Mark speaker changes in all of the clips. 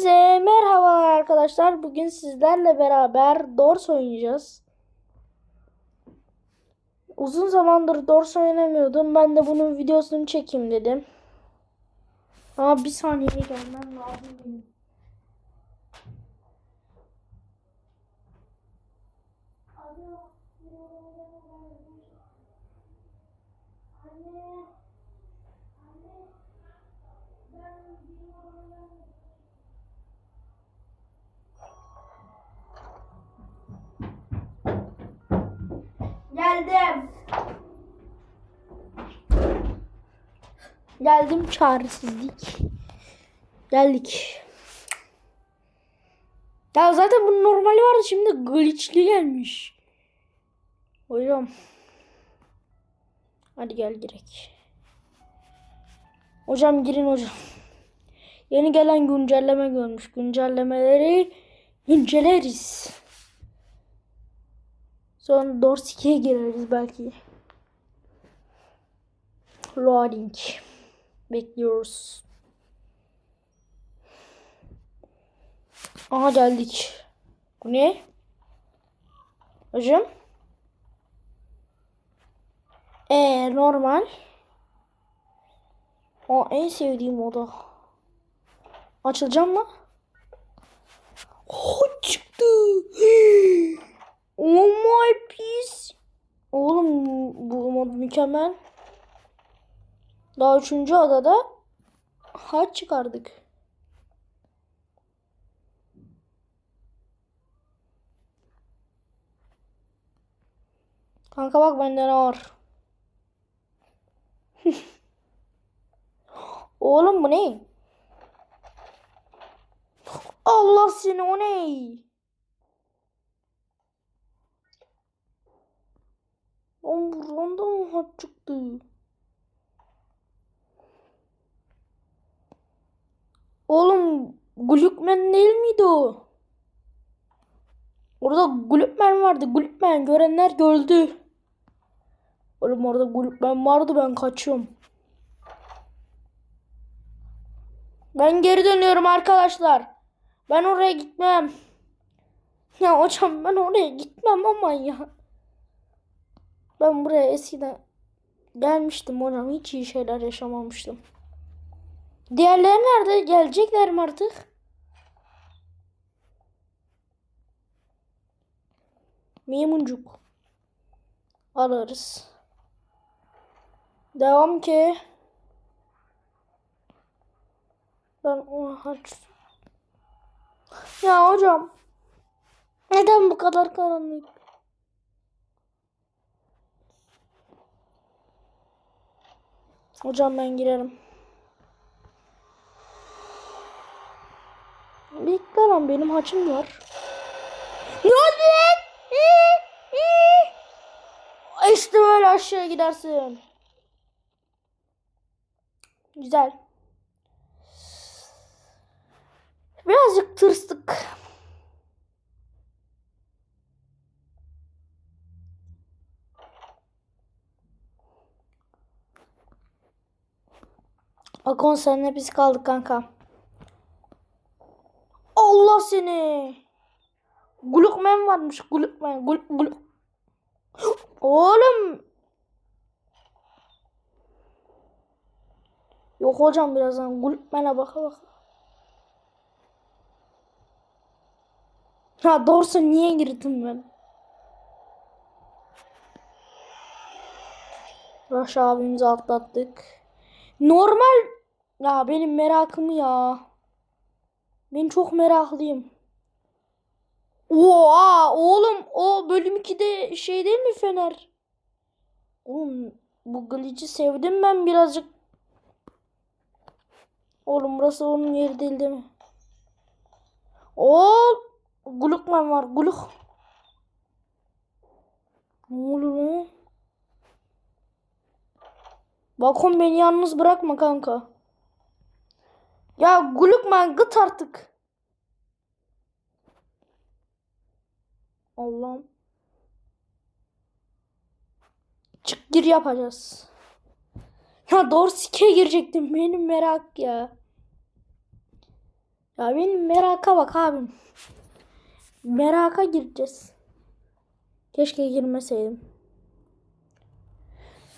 Speaker 1: Hepinize merhaba arkadaşlar. Bugün sizlerle beraber Dors oynayacağız. Uzun zamandır Dors oynamıyordum. Ben de bunun videosunu çekeyim dedim. Ama bir saniye gelmem lazım benim. Geldim. Geldim çaresizlik. Geldik. Ya zaten bunun normali vardı şimdi glitchli gelmiş. Hocam. Hadi gel girek. Hocam girin hocam. Yeni gelen güncelleme görmüş. Güncellemeleri inceleriz. Sonra Dors 2'ye gireriz belki. Loading. Bekliyoruz. Aha geldik. Bu ne? Hocam? Ee normal. O en sevdiğim oda. Açılacağım mı? Oh çıktı. Oh my piece. Oğlum bu mod mükemmel. Daha üçüncü adada haç çıkardık. Kanka bak bende ne var. Oğlum bu ne? Allah seni o ne? Lan buradan mı hat çıktı? Oğlum Glückman değil miydi o? Orada Glückman vardı. Glückman görenler gördü. Oğlum orada Glückman vardı ben kaçıyorum. Ben geri dönüyorum arkadaşlar. Ben oraya gitmem. Ya hocam ben oraya gitmem ama ya. Ben buraya eskiden gelmiştim hocam. Hiç iyi şeyler yaşamamıştım. Diğerleri nerede? Gelecekler mi artık? Memuncuk. Ararız. Devam ki. Ben o harç. Ya hocam. Neden bu kadar karanlık? Hocam ben girerim. Bekle lan benim haçım var. Ne oldu. İşte böyle aşağı gidersin. Güzel. Birazcık tırstık. Akon seninle biz kaldık kanka. Allah seni. Glukman varmış. Glukman. Gluk gluk. Oğlum. Yok hocam birazdan Glukman'a baka baka. Ha doğrusu niye girdim ben? Rush abimizi atlattık. Normal ya benim merakımı ya. Ben çok meraklıyım. Oha oğlum o bölüm 2'de şey değil mi Fener? Oğlum bu glitch'i sevdim ben birazcık. Oğlum burası onun yeri değil değil mi? Oo Glukman var gluk. Ne oluyor lan? Balkon beni yalnız bırakma kanka. Ya Glukman gıt artık. Allah'ım. Çık gir yapacağız. Ya doğru sike girecektim. Benim merak ya. Ya benim meraka bak abim. Meraka gireceğiz. Keşke girmeseydim.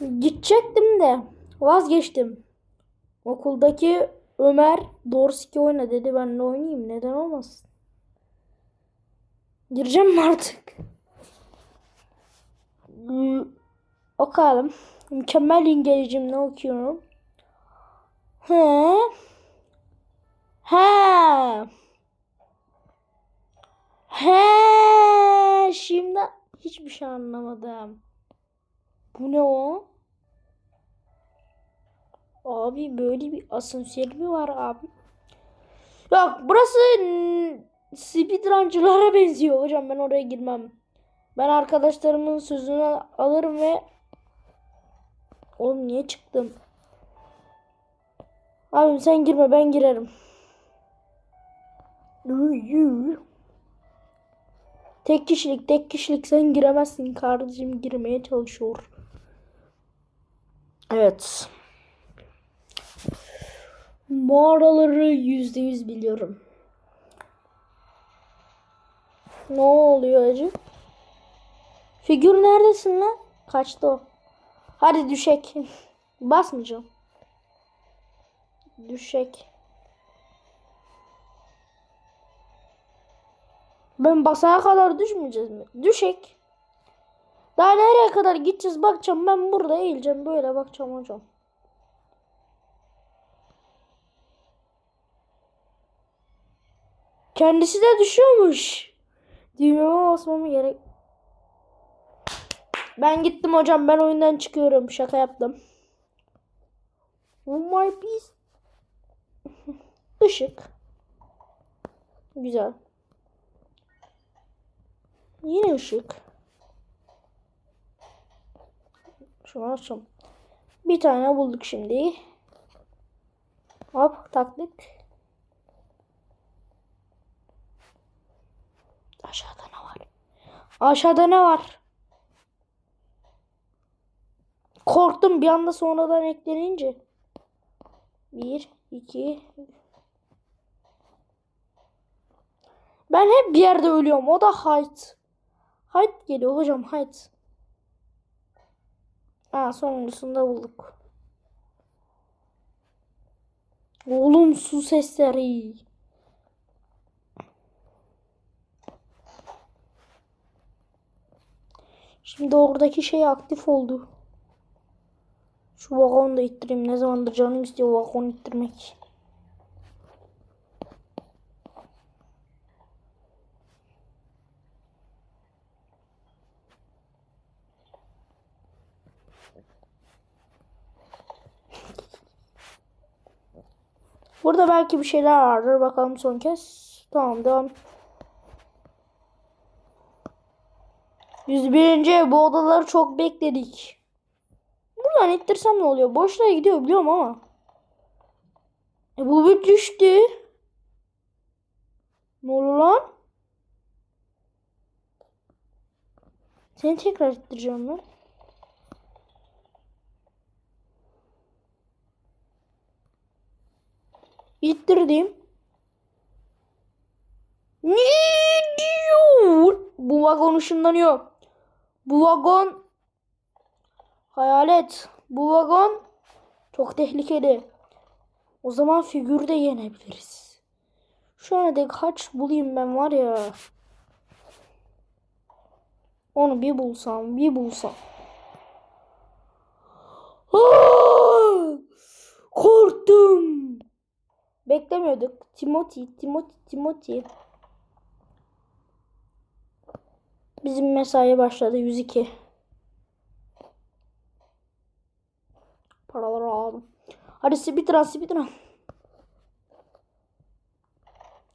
Speaker 1: Gidecektim de vazgeçtim. Okuldaki Ömer Dorski oyna dedi. Ben de oynayayım. Neden olmasın? Gireceğim mi artık? Hmm, Bakalım. Mükemmel İngilizcemle okuyorum. He. He. He. Şimdi hiçbir şey anlamadım. Bu ne o? Abi böyle bir asansör mi var abi? Yok burası speedruncılara benziyor hocam ben oraya girmem. Ben arkadaşlarımın sözünü alırım ve Oğlum niye çıktım? Abim sen girme ben girerim. Tek kişilik tek kişilik sen giremezsin kardeşim girmeye çalışıyor. Evet. Mağaraları yüzde yüz biliyorum. Ne oluyor acı? Figür neredesin lan? Kaçtı o. Hadi düşek. Basmayacağım. Düşek. Ben basana kadar düşmeyeceğiz mi? Düşek. Daha nereye kadar gideceğiz bakacağım. Ben burada eğileceğim. Böyle bakacağım hocam. Kendisi de düşüyormuş. Düğmeme basmama gerek. Ben gittim hocam. Ben oyundan çıkıyorum. Şaka yaptım. Oh my peace. Işık. Güzel. Yine ışık. Şunu açalım. Bir tane bulduk şimdi. Hop taktık. Aşağıda ne var? Aşağıda ne var? Korktum bir anda sonradan eklenince. Bir, iki. Ben hep bir yerde ölüyorum. O da height. Height geliyor hocam height. Aa sonuncusunda bulduk. Oğlum su sesleri. Şimdi oradaki şey aktif oldu. Şu vagonu da ittireyim. Ne zamandır canım istiyor vagon ittirmek. Burada belki bir şeyler vardır. Bakalım son kez. Tamam devam. 101. bu odaları çok bekledik. Buradan ittirsem ne oluyor? Boşluğa gidiyor biliyorum ama. E bu bir düştü. Ne oluyor lan? Seni tekrar ittireceğim ben. İttirdim. Ne diyor? Bu vagon ışınlanıyor. Bu vagon hayalet. Bu vagon çok tehlikeli. O zaman figür de yenebiliriz. Şu an de kaç bulayım ben var ya. Onu bir bulsam, bir bulsam. Aa! Korktum. Beklemiyorduk. Timothy, Timothy, Timothy. Bizim mesai başladı 102. Paraları aldım. Hadi speedrun speedrun.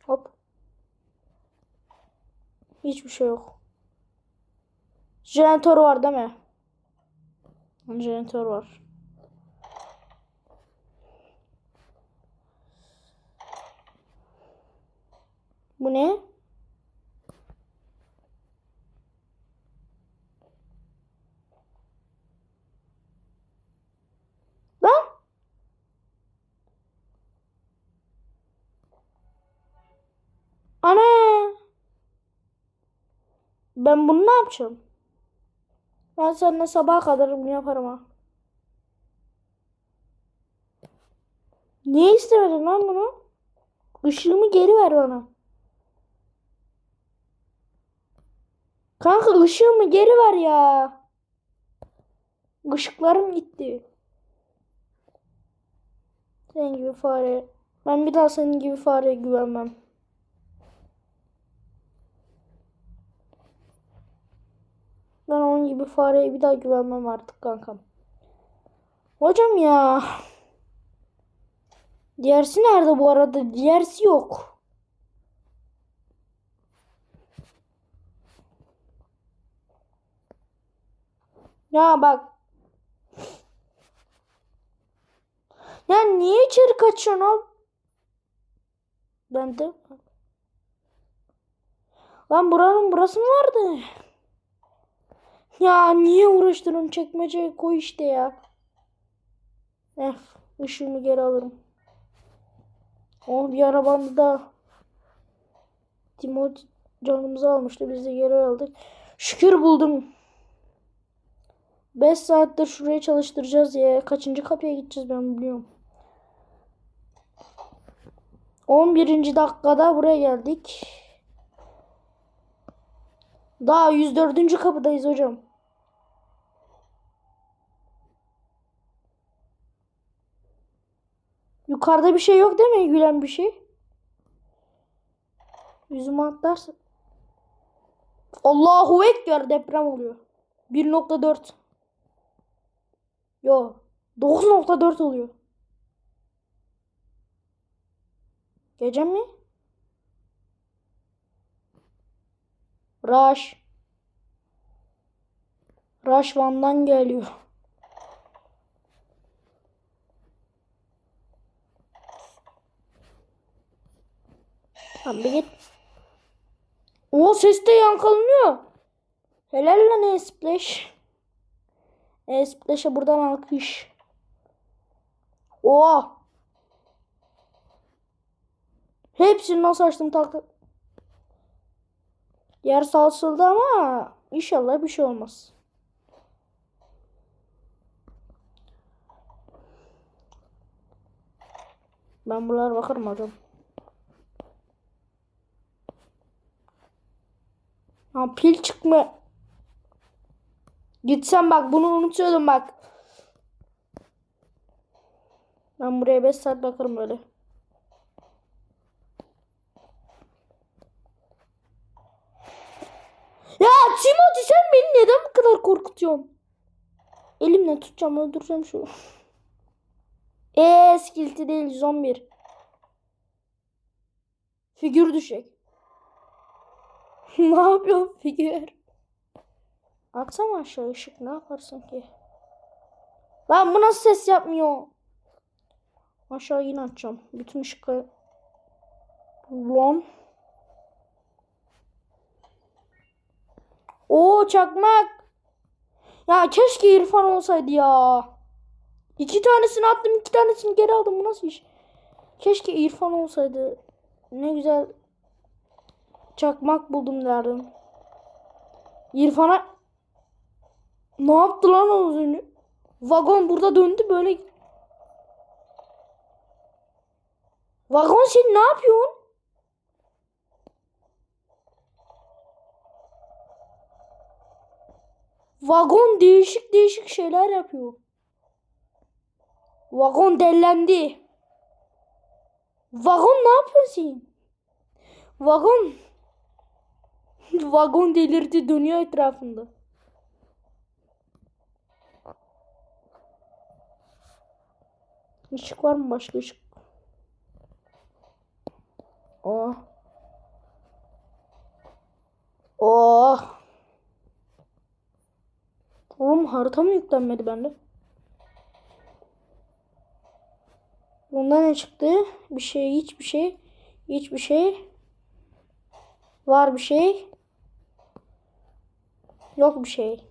Speaker 1: Hop. Hiçbir şey yok. Jeneratör var değil mi? Jeneratör var. Bu ne? Lan? Ana. Ben bunu ne yapacağım? Ben seninle sabaha kadar bunu yaparım ha. Niye istemedin lan bunu? Işığımı geri ver bana. Kanka ışığımı geri ver ya. Işıklarım gitti. Senin gibi fare. Ben bir daha senin gibi fareye güvenmem. Ben onun gibi fareye bir daha güvenmem artık kankam. Hocam ya. Diğersi nerede bu arada? Diğersi yok. Ya bak. Ya niye içeri kaçıyorsun oğlum? Ben de. Lan buranın burası mı vardı? Ya niye uğraştırın çekmeceye koy işte ya. Eh ışığımı geri alırım. Oh bir arabanda da Timot canımızı almıştı biz de geri aldık. Şükür buldum. 5 saattir şuraya çalıştıracağız ya. Kaçıncı kapıya gideceğiz ben biliyorum. 11. dakikada buraya geldik. Daha 104. kapıdayız hocam. Yukarıda bir şey yok değil mi? Gülen bir şey. Yüzüme atlarsın. Allahu Ekber deprem oluyor. 1.4. Yo. 9.4 oluyor. Gece mi? Rush. Rush Van'dan geliyor. Tamam bir git. O ses de yankılanıyor. Helal lan E-Splash. E-Splash'a buradan alkış. Oha. Hepsini nasıl açtım taktım. Yer sarsıldı ama inşallah bir şey olmaz. Ben buralara bakarım hocam. Pil çıkma. Gitsem bak bunu unutuyordum bak. Ben buraya 5 saat bakarım böyle. Ya Timothy sen beni neden bu kadar korkutuyorsun? Elimle tutacağım öldüreceğim şu. Eee skilti değil 111. Figür düşecek. ne yapıyorsun figür? Atsam aşağı ışık ne yaparsın ki? Lan bu nasıl ses yapmıyor? Aşağı yine atacağım. Bütün ışıkları. Lan. Oo çakmak. Ya keşke İrfan olsaydı ya. İki tanesini attım, iki tanesini geri aldım. Bu nasıl iş? Keşke İrfan olsaydı. Ne güzel çakmak buldum derdim. İrfan'a ne yaptı lan o özünü? Vagon burada döndü böyle. Vagon sen ne yapıyorsun? Vagon değişik değişik şeyler yapıyor. Vagon dellendi. Vagon ne yapıyorsun? Vagon Vagon delirdi dönüyor etrafında. Işık var mı başka ışık? Oh. Oh. Oğlum harita mı yüklenmedi bende? Bunda ne çıktı? Bir şey, hiçbir şey. Hiçbir şey. Var bir şey. Yok bir şey.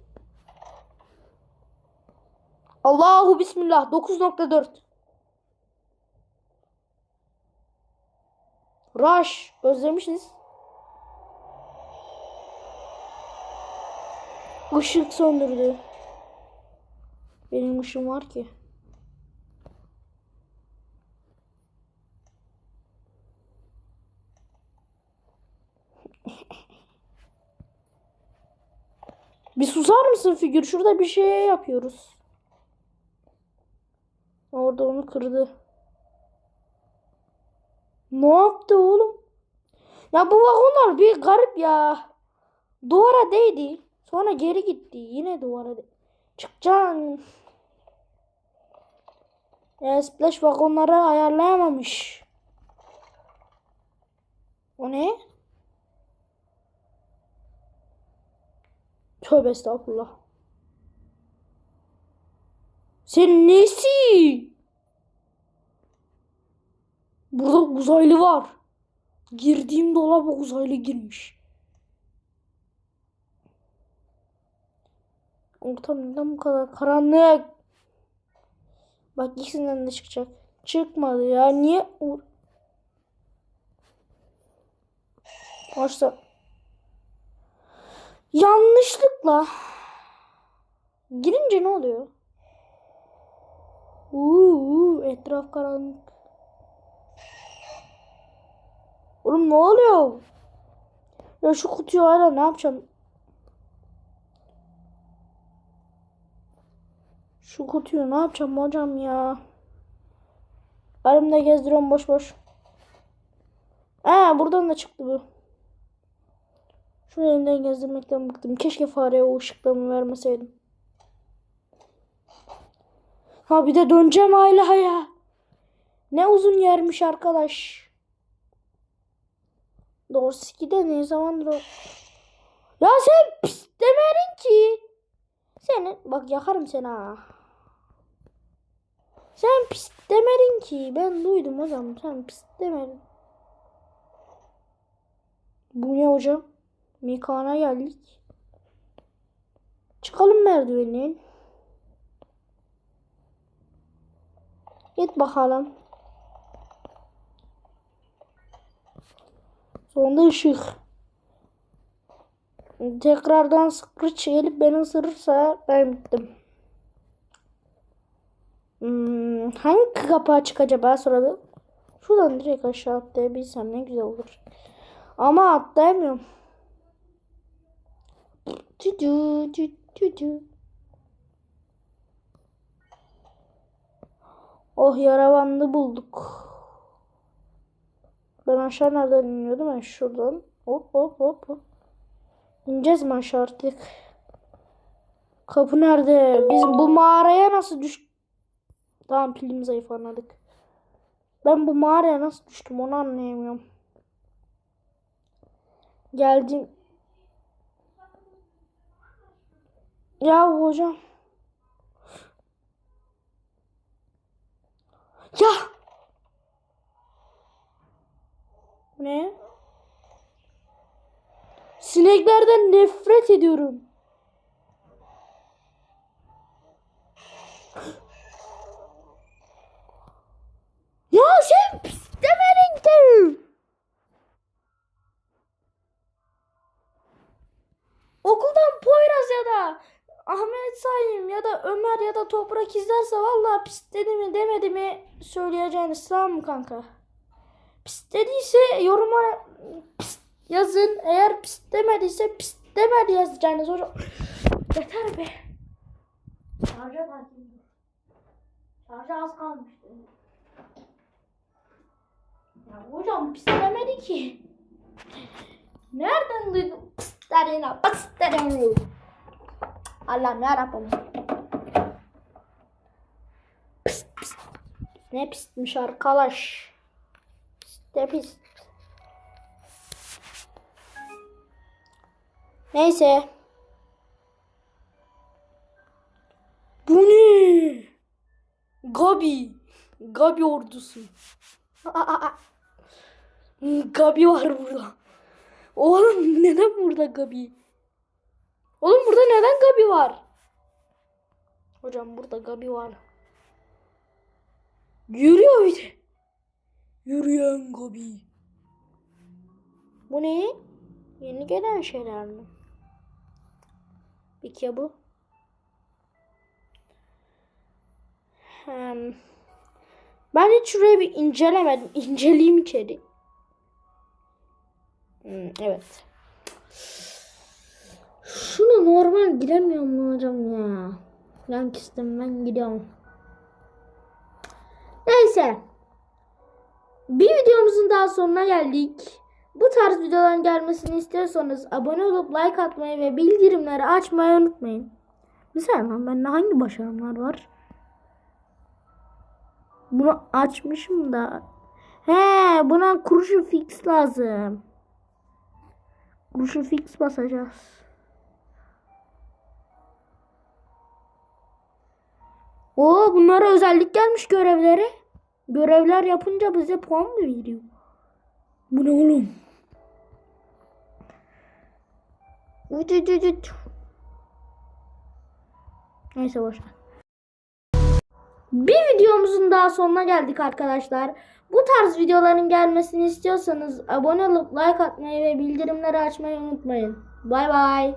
Speaker 1: Allahu bismillah 9.4 Rush özlemişsiniz. Işık söndürdü. Benim ışığım var ki. Bir susar mısın figür? Şurada bir şey yapıyoruz. Orada onu kırdı. Ne yaptı oğlum? Ya bu vagonlar bir garip ya. Duvara değdi. Sonra geri gitti. Yine duvara değdi. Çıkacaksın. Ya splash vagonları ayarlayamamış. O ne? Tövbe estağfurullah. Sen nesi? Burada uzaylı var. Girdiğim dolaba uzaylı girmiş. Ortam neden bu kadar karanlık? Bak ikisinden de çıkacak. Çıkmadı ya. Niye? Başta. Yanlışlıkla. Girince ne oluyor? Uuu, etraf karanlık. Oğlum ne oluyor? Ya şu kutuyu hala ne yapacağım? Şu kutuyu ne yapacağım hocam ya? Elimde gezdiriyorum boş boş. Aa buradan da çıktı bu. Şunu elimden gezdirmekten bıktım. Keşke fareye o ışıklarımı vermeseydim. Ha bir de döneceğim hala ya. Ne uzun yermiş arkadaş. Doğrusu de ne zamandır o. Ya sen pis demedin ki. Senin bak yakarım seni ha. Sen pis demedin ki. Ben duydum hocam. Sen pis demedin. Bu ne hocam? Mekana geldik. Çıkalım merdivenin. Git bakalım. Sonunda ışık. Tekrardan Screech gelip beni ısırırsa ben bittim. Hmm, hangi kapı açık acaba sırada? Şuradan direkt aşağı atlayabilsem ne güzel olur. Ama atlayamıyorum. Tüdü, tü, tüdü. Oh yara bandı bulduk. Ben aşağı nereden iniyordum? Ben şuradan. Hop hop hop hop. İneceğiz mi aşağı artık? Kapı nerede? Biz bu mağaraya nasıl düş... Tamam pilim zayıf anladık. Ben bu mağaraya nasıl düştüm onu anlayamıyorum. Geldim. Ya hocam. Ya. Ne? Sineklerden nefret ediyorum. Ya sen pis demedin ki. Okuldan Poyraz ya da Ahmet Sayım ya da Ömer ya da Toprak izlerse vallahi pis dedi mi demedi mi söyleyeceğiniz tamam mı kanka? Pis dediyse yoruma pis yazın. Eğer pis demediyse pis demedi yazacaksınız hocam. Yeter be. Şarja takayım. Şarja az kalmıştı. Ya hocam pis demedi ki. Nereden duydum? Pis dediğine pis dediğine. Allah'ım yarabbim. Pis pis. Ne pismiş arkadaş. Pis de pis. Neyse. Bu ne? Gabi. Gabi ordusu. Gabi var burada. Oğlum neden burada Gabi? Oğlum burada neden Gabi var? Hocam burada Gabi var. Yürüyor bir de. Yürüyen Gabi. Bu ne? Yeni gelen şeyler mi? İkiye bu. Hmm. Ben hiç şurayı bir incelemedim. İnceleyeyim içeri. Hmm, evet. Şunu normal giremiyorum hocam ya? Yan kistim ben gidiyorum. Neyse. Bir videomuzun daha sonuna geldik. Bu tarz videoların gelmesini istiyorsanız abone olup like atmayı ve bildirimleri açmayı unutmayın. Mesela lan bende hangi başarımlar var? Bunu açmışım da. He buna kurşun fix lazım. Kurşun fix basacağız. Oo bunlara özellik gelmiş görevlere. Görevler yapınca bize puan mı veriyor? Bu ne oğlum? Neyse boş ver. Bir videomuzun daha sonuna geldik arkadaşlar. Bu tarz videoların gelmesini istiyorsanız abone olup like atmayı ve bildirimleri açmayı unutmayın. Bay bay.